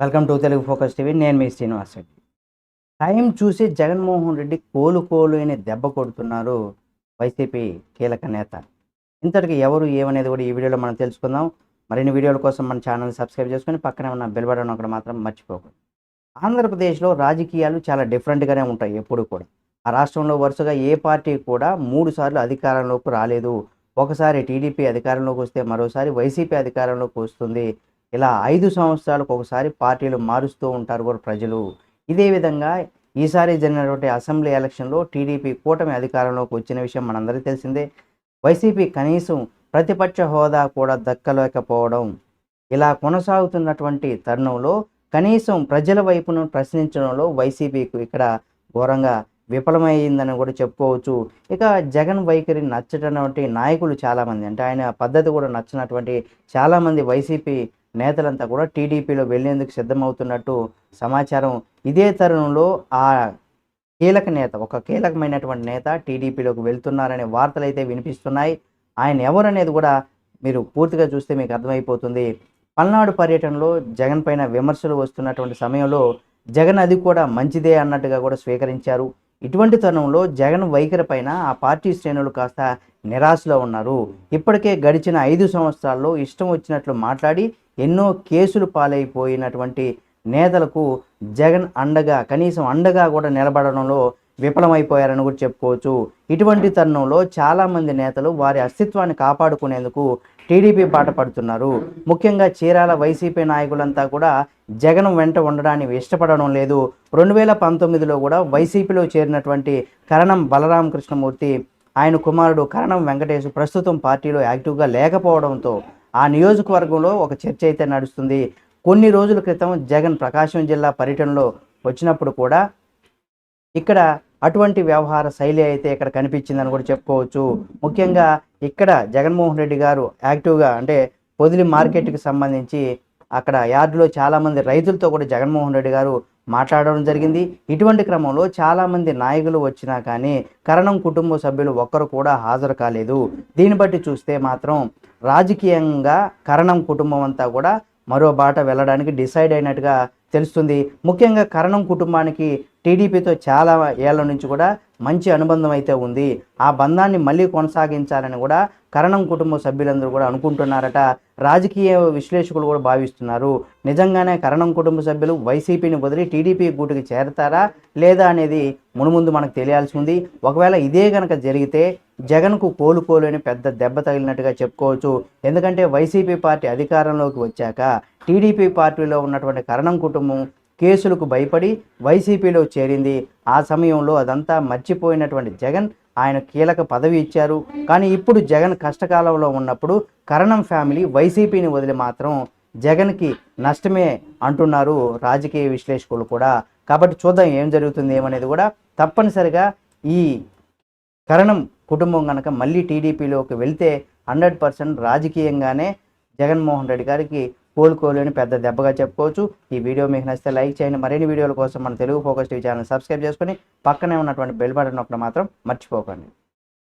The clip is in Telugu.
Welcome to Telugu Focus TV. నేను మీ శ్రీనివాస్ రెడ్డి. టైం చూసి జగన్మోహన్ రెడ్డి కోలు కోలు అని దెబ్బ కొడుతున్నారు వైసీపీ కీలక నేత. ఇంతటికి ఎవరు ఏమనేది కూడా ఈ వీడియోలో మనం తెలుసుకుందాం. మరిన్ని వీడియోల కోసం మన ఛానల్ సబ్స్క్రైబ్ చేసుకొని పక్కనే ఉన్న బెల్ బటన్ ఒకటి మాత్రం మర్చిపోకూడదు ఆంధ్రప్రదేశ్లో రాజకీయాలు చాలా డిఫరెంట్గానే ఉంటాయి ఎప్పుడు కూడా. ఆ రాష్ట్రంలో వరుసగా ఏ పార్టీ కూడా మూడు సార్లు అధికారంలోకి రాలేదు. ఒకసారి టీడీపీ అధికారంలోకి వస్తే మరోసారి వైసీపీ అధికారంలోకి వస్తుంది. ఇలా ఐదు సంవత్సరాలకు ఒకసారి పార్టీలు మారుస్తూ ఉంటారు కూడా ప్రజలు. ఇదే విధంగా ఈసారి జరిగినటువంటి అసెంబ్లీ ఎలక్షన్లో టీడీపీ కూటమి అధికారంలోకి వచ్చిన విషయం మనందరికీ తెలిసిందే. వైసీపీ కనీసం ప్రతిపక్ష హోదా కూడా దక్కలేకపోవడం ఇలా కొనసాగుతున్నటువంటి తరుణంలో కనీసం ప్రజల వైపును ప్రశ్నించడంలో వైసీపీకి ఇక్కడ ఘోరంగా విఫలమైందని కూడా చెప్పుకోవచ్చు. ఇక జగన్ వైఖరి నచ్చటటువంటి నాయకులు చాలామంది అంటే ఆయన పద్ధతి కూడా నచ్చినటువంటి చాలామంది వైసీపీ నేతలంతా కూడా టీడీపీలో వెళ్ళేందుకు సిద్ధమవుతున్నట్టు సమాచారం. ఇదే తరుణంలో ఆ కీలక నేత ఒక కీలకమైనటువంటి నేత టీడీపీలోకి వెళ్తున్నారనే వార్తలు అయితే వినిపిస్తున్నాయి. ఆయన ఎవరనేది కూడా మీరు పూర్తిగా చూస్తే మీకు అర్థమైపోతుంది. పల్నాడు పర్యటనలో జగన్ పైన విమర్శలు వస్తున్నటువంటి సమయంలో జగన్ అది కూడా మంచిదే అన్నట్టుగా కూడా స్వీకరించారు. ఇటువంటి తరుణంలో జగన్ వైఖరి పైన ఆ పార్టీ శ్రేణులు కాస్త నిరాశలో ఉన్నారు. ఇప్పటికే గడిచిన ఐదు సంవత్సరాల్లో ఇష్టం వచ్చినట్లు మాట్లాడి ఎన్నో కేసులు పాలైపోయినటువంటి నేతలకు జగన్ అండగా కనీసం అండగా కూడా నిలబడడంలో విఫలమైపోయారని కూడా చెప్పుకోవచ్చు. ఇటువంటి తరుణంలో చాలామంది నేతలు వారి అస్తిత్వాన్ని కాపాడుకునేందుకు టీడీపీ బాట పడుతున్నారు. ముఖ్యంగా చీరాల వైసీపీ నాయకులంతా కూడా జగన్ వెంట ఉండడానికి ఇష్టపడడం లేదు. రెండు వేల పంతొమ్మిదిలో కూడా వైసీపీలో చేరినటువంటి కరణం బలరామకృష్ణమూర్తి ఆయన కుమారుడు కరణం వెంకటేష్ ప్రస్తుతం పార్టీలో యాక్టివ్గా లేకపోవడంతో ఆ నియోజకవర్గంలో ఒక చర్చ అయితే నడుస్తుంది. కొన్ని రోజుల క్రితం జగన్ ప్రకాశం జిల్లా పర్యటనలో వచ్చినప్పుడు కూడా ఇక్కడ అటువంటి వ్యవహార శైలి అయితే ఇక్కడ కనిపించిందని కూడా చెప్పుకోవచ్చు. ముఖ్యంగా ఇక్కడ జగన్మోహన్ రెడ్డి గారు యాక్టివ్గా అంటే పొదిలి మార్కెట్కి సంబంధించి అక్కడ యార్డులో చాలామంది రైతులతో కూడా జగన్మోహన్ రెడ్డి గారు మాట్లాడడం జరిగింది. ఇటువంటి క్రమంలో చాలామంది నాయకులు వచ్చినా కానీ కరణం కుటుంబ సభ్యులు ఒక్కరు కూడా హాజరు కాలేదు. దీన్ని బట్టి చూస్తే మాత్రం రాజకీయంగా కరణం కుటుంబం అంతా కూడా మరో బాట వెళ్ళడానికి డిసైడ్ అయినట్టుగా తెలుస్తుంది. ముఖ్యంగా కరణం కుటుంబానికి టీడీపీతో చాలా ఏళ్ళ నుంచి కూడా మంచి అనుబంధం అయితే ఉంది. ఆ బంధాన్ని మళ్ళీ కొనసాగించాలని కూడా కరణం కుటుంబ సభ్యులందరూ కూడా అనుకుంటున్నారట. రాజకీయ విశ్లేషకులు కూడా భావిస్తున్నారు. నిజంగానే కరణం కుటుంబ సభ్యులు వైసీపీని వదిలి టీడీపీ గూటుకి చేరతారా లేదా అనేది మునుముందు మనకు తెలియాల్సి ఉంది. ఒకవేళ ఇదే కనుక జరిగితే జగన్కు కోలుకోలేని పెద్ద దెబ్బ తగిలినట్టుగా చెప్పుకోవచ్చు. ఎందుకంటే వైసీపీ పార్టీ అధికారంలోకి వచ్చాక టీడీపీ పార్టీలో ఉన్నటువంటి కరణం కుటుంబం కేసులకు భయపడి వైసీపీలో చేరింది. ఆ సమయంలో అదంతా మర్చిపోయినటువంటి జగన్ ఆయన కీలక పదవి ఇచ్చారు. కానీ ఇప్పుడు జగన్ కష్టకాలంలో ఉన్నప్పుడు కరణం ఫ్యామిలీ వైసీపీని వదిలి మాత్రం జగన్కి నష్టమే అంటున్నారు రాజకీయ విశ్లేషకులు కూడా. కాబట్టి చూద్దాం ఏం జరుగుతుంది ఏమనేది కూడా. తప్పనిసరిగా ఈ కరణం కుటుంబం కనుక మళ్ళీ టీడీపీలోకి వెళ్తే హండ్రెడ్ పర్సెంట్ రాజకీయంగానే జగన్మోహన్ రెడ్డి గారికి కోలుకోలేని పెద్ద దెబ్బగా చెప్పుకోవచ్చు. ఈ వీడియో మీకు నచ్చితే లైక్ చేయండి. మరిన్ని వీడియోల కోసం మన Telugu Focus TV channel subscribe చేసుకొని పక్కనే ఉన్నటువంటి బెల్ బటన్ ఒకటి మాత్రం మర్చిపోకండి.